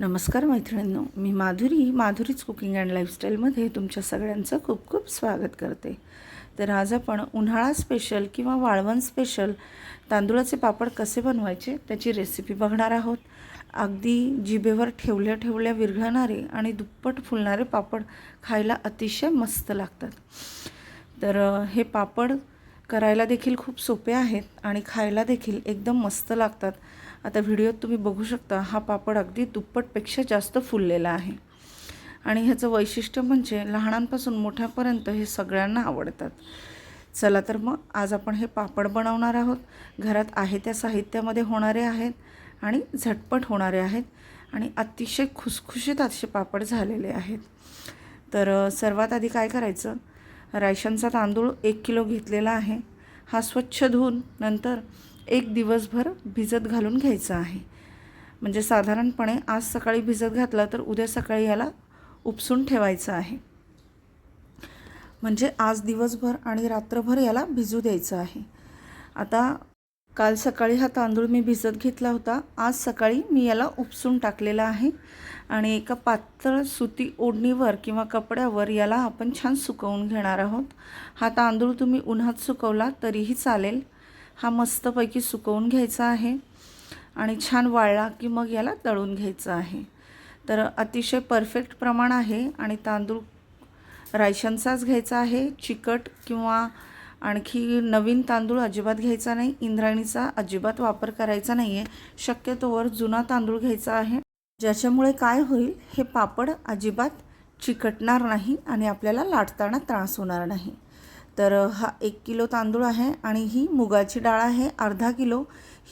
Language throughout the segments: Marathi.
नमस्कार मैत्रिणींनो मी माधुरी माधुरीच कुकिंग अँड लाईफस्टाईलमध्ये तुमच्या सगळ्यांचं खूप खूप स्वागत करते. तर आज आपण उन्हाळा स्पेशल किंवा वाळवण स्पेशल तांदूळाचे पापड कसे बनवायचे त्याची रेसिपी बघणार आहोत. अगदी जिभेवर ठेवल्या ठेवल्या विरघळणारे आणि दुप्पट फुलणारे पापड खायला अतिशय मस्त लागतात. तर हे पापड करायला देखील खूप सोपे आहेत आणि खायला देखील एकदम मस्त लागतात. आता व्हिडिओत तुम्ही बघू शकता हा पापड अगदी दुप्पटपेक्षा जास्त फुललेला आहे. आणि ह्याचं वैशिष्ट्य म्हणजे लहानांपासून मोठ्यापर्यंत हे सगळ्यांना आवडतात. चला तर मग आज आपण हे पापड बनवणार आहोत. घरात आहे त्या साहित्यामध्ये होणारे आहेत आणि झटपट होणारे आहेत आणि अतिशय खुसखुशीत असे पापड झालेले आहेत. तर सर्वात आधी काय करायचं? रायशनचा तांदूळ एक किलो घेतलेला आहे. हा स्वच्छ धुवून नंतर एक दिवसभर भिजत घालून घ्यायचा आहे. म्हणजे साधारणपणे आज सकाळी भिजत घातला तर उद्या सकाळी याला उपसून ठेवायचं आहे. म्हणजे आज दिवसभर आणि रात्रभर याला भिजू द्यायचं आहे. आता काल सकाळी हा तांदूळ मी भिजत घेतला होता. आज सकाळी मी याला उपसून टाकलेला आहे आणि एका पातळ सुती ओढणीवर किंवा कपड्यावर याला आपण छान सुकवून घेणार आहोत. हा तांदूळ तुम्ही उन्हात सुकवला तरीही चालेल. हा मस्तपैकी सुकवून घ्यायचा आहे आणि छान वाळला की मग याला तळून घ्यायचं आहे. तर अतिशय परफेक्ट प्रमाण आहे आणि तांदूळ रायशनचाच घ्यायचा आहे. चिकट किंवा आणखी नवीन तांदूळ अजिबात घ्यायचा नाही इंद्रायणीचा अजिबात वापर करायचा नाही आहे शक्यतोवर जुना तांदूळ घ्यायचा आहे. ज्याच्यामुळे काय होईल हे पापड अजिबात चिकटणार नाही आणि आपल्याला लाटताना त्रास होणार नाही. तर हा एक किलो तांदूळ आहे आणि ही मुगाची डाळ आहे अर्धा किलो.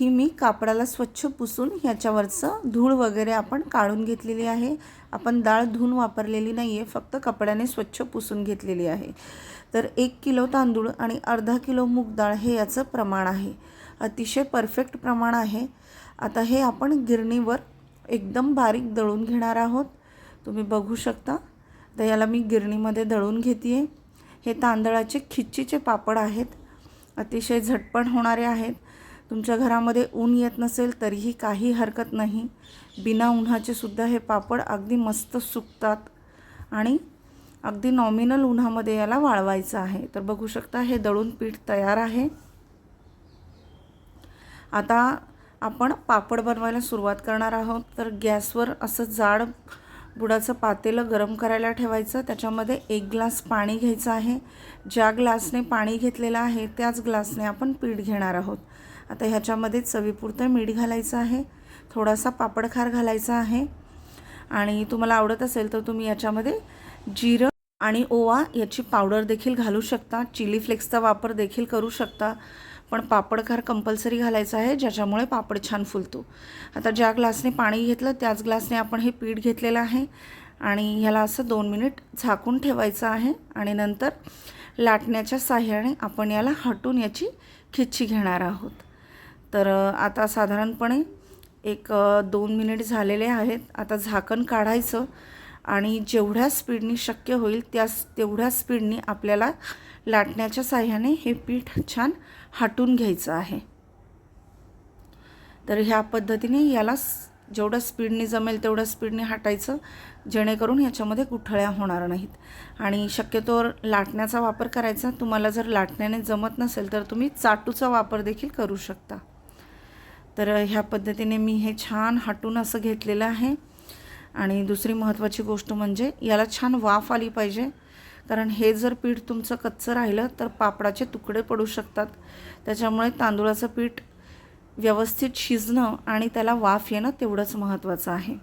ही मी कापडाला स्वच्छ पुसून ह्याच्यावरचं धूळ वगैरे आपण काढून घेतलेली आहे. आपण डाळ धुवून वापरलेली नाही आहे फक्त कपड्याने स्वच्छ पुसून घेतलेली आहे. तर एक किलो तांदूळ आणि अर्धा किलो मूग डाळ हे याचं प्रमाण आहे. अतिशय परफेक्ट प्रमाण आहे. आता हे आपण गिरणीवर एकदम बारीक दळून घेणार आहोत. तुम्ही बघू शकता. तर याला मी गिरणीमध्ये दळून घेते हे तांदळाचे खिच्चीचे पापड आहेत. अतिशय झटपट होणारे आहेत. तुमच्या घरामध्ये ऊन येत नसेल तरीही काही हरकत नाही. बिना उन्हाचे सुद्धा हे पापड अगदी मस्त सुकतात आणि अगदी नॉमिनल उन्हामध्ये याला वाळवायचं आहे. तर बघू शकता हे दळून पीठ तयार आहे. आता आपण पापड बनवायला सुरुवात करणार आहोत. तर गॅसवर असं जाड बुडाचं पातेलं गरम करायला ठेवायचं. त्याच्यामध्ये एक ग्लास पाणी घ्यायचं आहे. ज्या ग्लासने पाणी घेतलेलं आहे त्याच ग्लासने आपण पीठ घेणार आहोत. आता ह्याच्यामध्ये चवीपुरतं मीठ घालायचं आहे. थोडासा पापडखार घालायचा आहे. आणि तुम्हाला आवडत असेल तर तुम्ही याच्यामध्ये जिरं आणि ओवा याची पावडर देखील घालू शकता. चिली फ्लेक्सचा वापर देखील करू शकता. पण पापडखार कंपल्सरी घालायचा आहे ज्याच्यामुळे पापड छान फुलतो. आता ज्या ग्लासने पाणी घेतलं त्याच ग्लासने आपण हे पीठ घेतलेलं आहे. आणि ह्याला असं दोन मिनिट झाकून ठेवायचं आहे. आणि नंतर लाटण्याच्या साह्याने आपण याला हटून याची खिच्ची घेणार आहोत. तर आता साधारणपणे एक दोन मिनिट झालेले आहेत. आता झाकण काढायचं आणि जेवढ्या स्पीडनी शक्य होईल त्या तेवढ्या स्पीडनी आपल्याला लाटण्याच्या साह्याने हे पीठ छान हाटून घ्यायचं आहे. तर ह्या पद्धतीने याला जेवढं स्पीडने जमेल तेवढं स्पीडने हाटायचं जेणेकरून याच्यामध्ये गुठळ्या होणार नाहीत. आणि शक्यतो लाटण्याचा वापर करायचा. तुम्हाला जर लाटण्याने जमत नसेल तर तुम्ही चाटूचा वापर देखील करू शकता. तर ह्या पद्धतीने मी हे छान हाटून असं घेतलेलं आहे. आणि दुसरी महत्त्वाची गोष्ट म्हणजे याला छान वाफ आली पाहिजे. कारण हे जर पीठ तुमचं कच्चं राहिलं तर पापडाचे तुकडे पडू शकतात. त्याच्यामुळे तांदूळाचं पीठ व्यवस्थित शिजणं आणि त्याला वाफ येणं तेवढंच महत्त्वाचं आहे.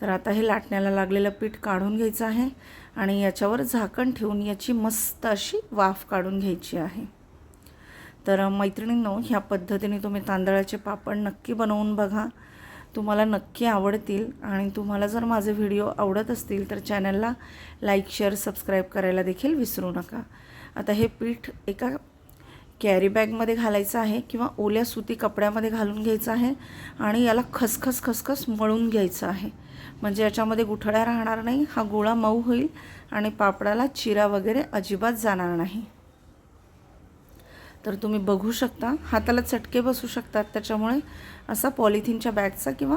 तर आता हे लाटण्याला लागलेलं पीठ काढून घ्यायचं आहे आणि याच्यावर झाकण ठेवून याची मस्त अशी वाफ काढून घ्यायची आहे. तर मैत्रिणींनो ह्या पद्धतीने तुम्ही तांदळाचे पापड नक्की बनवून बघा. तुम्हाला नक्की आवडतील आणि तुम्हाला जर माझे व्हिडिओ आवडत असतील तर चॅनलला लाईक शेअर सबस्क्राईब करायला देखील विसरू नका. आता हे पीठ एका कॅरी बॅगमध्ये घालायचं आहे किंवा ओल्या सुती कपड्यामध्ये घालून घ्यायचं आहे आणि याला खसखस खसखस मळून घ्यायचं आहे. म्हणजे याच्यामध्ये गुठळ्या राहणार नाही हा गोळा मऊ होईल आणि पापडाला चिरा वगैरे अजिबात जाणार नाही. तर तुम्ही बघू शकता. हाताला चटके बसू शकतात. त्याच्यामुळे असा पॉलिथिनच्या बॅगचा किंवा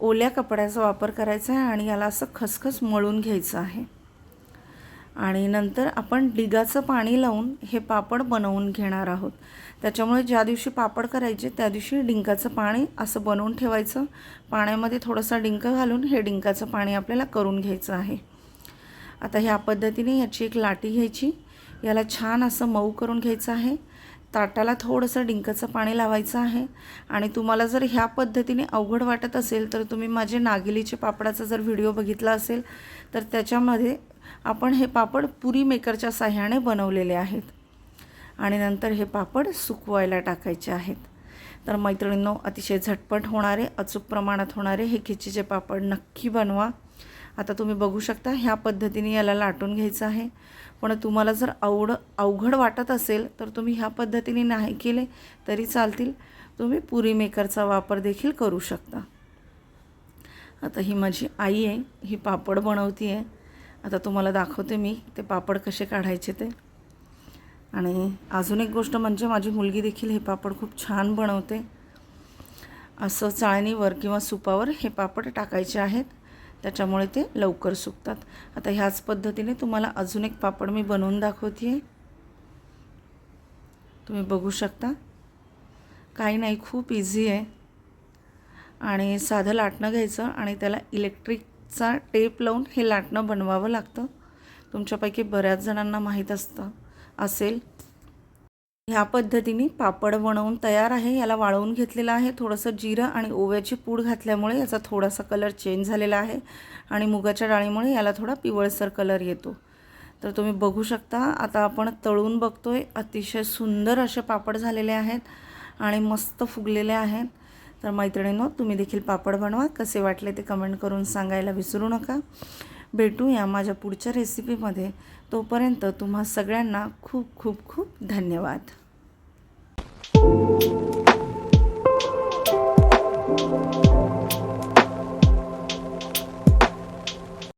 ओल्या कपड्याचा वापर करायचा आहे आणि याला असं खसखस मळून घ्यायचं आहे. आणि नंतर आपण डिगाचं पाणी लावून हे पापड बनवून घेणार आहोत. त्याच्यामुळे ज्या दिवशी पापड करायचे त्या दिवशी डिंकाचं पाणी असं बनवून ठेवायचं. पाण्यामध्ये थोडंसं डिंक घालून हे डिंकाचं पाणी आपल्याला करून घ्यायचं आहे. आता ह्या पद्धतीने याची एक लाटी घ्यायची. याला छान असं मऊ करून घ्यायचं आहे. ताटाला थोडंसं डिंकचं पाणी लावायचं आहे. आणि तुम्हाला जर ह्या पद्धतीने अवघड वाटत असेल तर तुम्ही माझे नागिलीचे पापडाचा जर व्हिडिओ बघितला असेल तर त्याच्यामध्ये आपण हे पापड पुरी मेकरच्या साह्याने बनवलेले आहेत. आणि नंतर हे पापड सुकवायला टाकायचे आहेत. तर मैत्रिणींनो अतिशय झटपट होणारे अचूक प्रमाणात होणारे हे खिचीचे पापड नक्की बनवा. आता तुम्ही बघू शकता ह्या पद्धतीने याला लाटून घ्यायचं आहे. पण तुम्हाला जर आवड अवघड वाटत असेल तर तुम्ही ह्या पद्धतीने नाही केले तरी चालतील. तुम्ही पुरी मेकरचा वापर देखील करू शकता. आता ही माझी आई आहे ही पापड बनवती आहे. आता तुम्हाला दाखवते मी ते पापड कसे काढायचे ते. आणि अजून एक गोष्ट म्हणजे माझी मुलगी देखील हे पापड खूप छान बनवते. असं चाळणीवर किंवा सुपावर हे पापड टाकायचे आहेत. त्याच्यामुळे ते लवकर सुकतात. आता ह्याच पद्धतीने तुम्हाला अजून एक पापड मी बनवून दाखवते आहे तुम्ही बघू शकता. काही नाही खूप इझी आहे. आणि साधं लाटणं घ्यायचं आणि त्याला इलेक्ट्रिकचा टेप लावून हे लाटणं बनवावं लागतं. तुमच्यापैकी बऱ्याच जणांना माहीत असतं असेल. ह्या पद्धतीने पापड बनवून तयार आहे. याला वाळवून घेतलेलं आहे. थोडंसं जिरं आणि ओव्याची पूड घातल्यामुळे याचा थोडासा कलर चेंज झालेला आहे आणि मुगाच्या डाळीमुळे याला थोडा पिवळसर कलर येतो. तर तुम्ही बघू शकता आता आपण तळून बघतोय. अतिशय सुंदर असे पापड झालेले आहेत आणि मस्त फुगलेले आहेत. तर मैत्रिणींनो तुम्ही देखील पापड बनवा. कसे वाटले ते कमेंट करून सांगायला विसरू नका. भेटूया माझ्या पुढच्या रेसिपीमध्ये तोपर्यंत तुम्हा सगळ्यांना खूप खूप खूप धन्यवाद.